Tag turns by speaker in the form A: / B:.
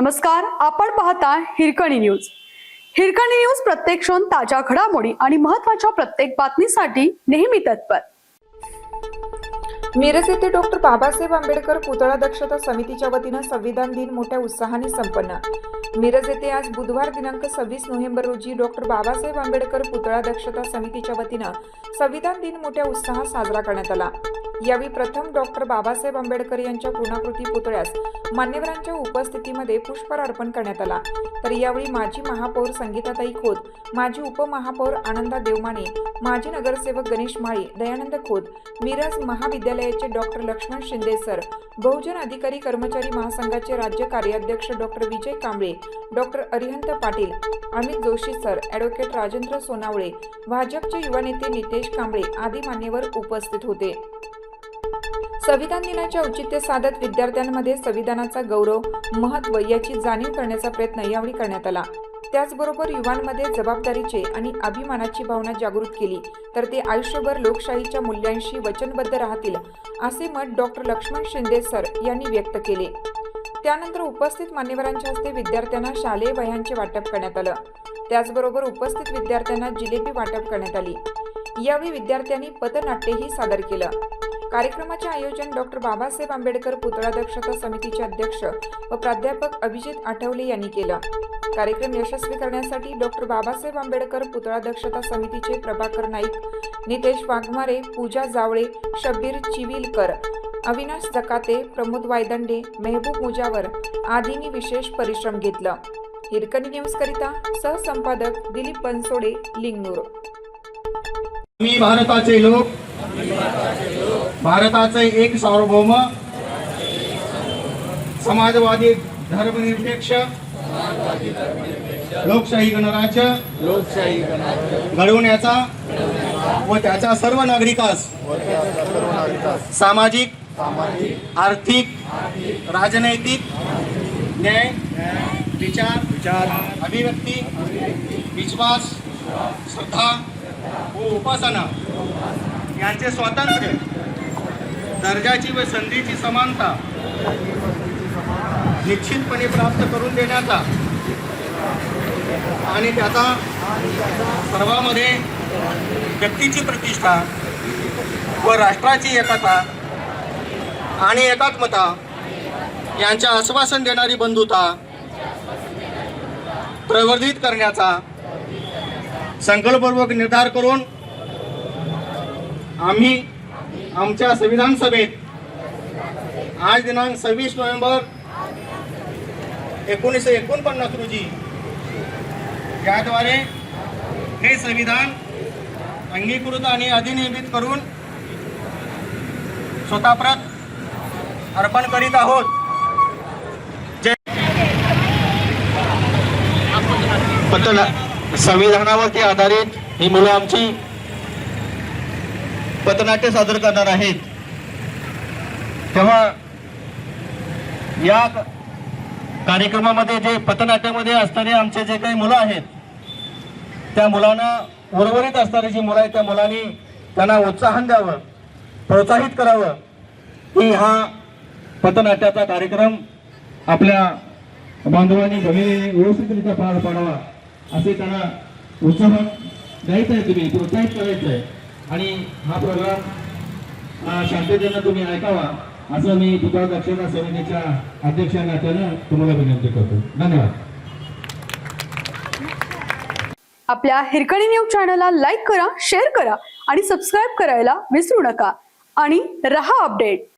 A: नमस्कार आपण पाहता हिरकणी न्यूज. हिरकणी न्यूज प्रत्येक क्षण ताज्या घडामोडी आणि महत्त्वाच्या प्रत्येक बातमीसाठी नेहमी तत्पर.
B: मिरज येथे डॉक्टर बाबासाहेब आंबेडकर पुतळा दक्षता समितीच्या वतीनं संविधान दिन मोठ्या उत्साहाने संपन्न. मिरज येथे आज बुधवार दिनांक सव्वीस नोव्हेंबर रोजी डॉक्टर बाबासाहेब आंबेडकर पुतळा दक्षता समितीच्या वतीनं संविधान दिन मोठ्या उत्साहात साजरा करण्यात आला. यावेळी प्रथम डॉक्टर बाबासाहेब आंबेडकर यांच्या पूर्णाकृती पुतळ्यास मान्यवरांच्या उपस्थितीमध्ये पुष्पहार अर्पण करण्यात आला. तर यावेळी माजी महापौर संगीताताई खोत माजी उपमहापौर आनंदा देवमाने माजी नगरसेवक गणेश माळी दयानंद खोत मिरज महाविद्यालयाचे डॉक्टर लक्ष्मण शिंदे सर बहुजन अधिकारी कर्मचारी महासंघाचे राज्य कार्याध्यक्ष doctor Vijay Kamble doctor Arihant Patil Amit Joshi sir advocate Rajendra Sonawale भाजपचे युवा नेते नितेश कांबळे आदी मान्यवर उपस्थित होते. संविधान दिनाचे औचित्य साधत विद्यार्थ्यांमध्ये संविधानाचा गौरव महत्त्व याची जाणीव करण्याचा प्रयत्न यावेळी करण्यात आला. त्याचबरोबर युवांमध्ये जबाबदारीचे आणि अभिमानाची भावना जागृत केली. तर ते आयुष्यभर लोकशाहीच्या मूल्यांशी वचनबद्ध राहतील असे मत डॉक्टर लक्ष्मण शिंदे सर यांनी व्यक्त केले. त्यानंतर उपस्थित मान्यवरांच्या हस्ते विद्यार्थ्यांना शालेय वह्यांचे वाटप करण्यात आलं. त्याचबरोबर उपस्थित विद्यार्थ्यांना जिलेबी वाटप करण्यात आली. यावेळी विद्यार्थ्यांनी पथनाट्यही सादर केलं. कार्यक्रमाचे आयोजन डॉक्टर बाबासाहेब आंबेडकर पुतळा दक्षता समितीचे अध्यक्ष व प्राध्यापक अभिजित आठवले यांनी केलं. कार्यक्रम यशस्वी करण्यासाठी डॉक्टर बाबासाहेब आंबेडकर पुतळा दक्षता समितीचे प्रभाकर नाईक नितेश वाघमारे पूजा जावळे शब्बीर चिविलकर अविनाश जकाते प्रमोद वायदंडे मेहबूब मुजावर आदींनी विशेष परिश्रम घेतलं. हिरकणी न्यूज करिता सहसंपादक दिलीप बनसोडे लिंगनूर.
C: मी भारताचे लोक. भारताचे एक सार्वभौम समाजवादी धर्मनिरपेक्ष लोकशाही गणराज्य
D: लोकशाही
C: घडवण्याचा व त्याच्या सर्व नागरिकास सामाजिक आर्थिक राजनैतिक न्याय विचार
D: विचार
C: अभिव्यक्ती विश्वास श्रद्धा व उपासना यांचे स्वातंत्र्य दर्जाची व संधीची समानता निश्चितपणे प्राप्त करून देण्याचा आणि त्याचा सर्वामध्ये व्यक्तीची प्रतिष्ठा व राष्ट्राची एकता आणि एकात्मता यांचे आश्वासन देणारी बंधुता प्रवर्धित करण्याचा संकल्पपूर्वक निर्धार करून आम्ही आमच्या संविधान सभेत आज दिनांक सव्वीस नोव्हेंबर एकोणीसशे एकोणपन्नास रोजी याद्वारे हे संविधान अंगीकृत आणि अधिनियमित करून स्वतःप्रत अर्पण करीत आहोत. पतन संविधानावरती आधारित ही मुलं आमची पथनाट्य सादर करणार आहेत. तेव्हा या कार्यक्रमामध्ये जे पथनाट्यामध्ये असणारे आमचे जे काही मुलं आहेत त्या मुलांना उर्वरित असणारी जी मुलं आहेत त्या मुलांनी त्यांना उत्साहन द्यावं प्रोत्साहित करावं. की हा पथनाट्याचा कार्यक्रम आपल्या बांधवांनी भगिनी व्यवस्थितरित्या पार पाडावा असे त्यांना उत्साह द्यायचं आहे तुम्ही प्रोत्साहित करायचं आहे. आणि हा प्रोग्राम शांततेनं तुम्ही ऐकावा असं मी पुतळा दक्षता समितीच्या अध्यक्षा नात्यानं तुम्हाला विनंती करतो. धन्यवाद.
A: आपल्या हिरकणी न्यूज चॅनलला लाईक करा शेअर करा आणि सबस्क्राईब करायला विसरू नका. आणि रहा अपडेट.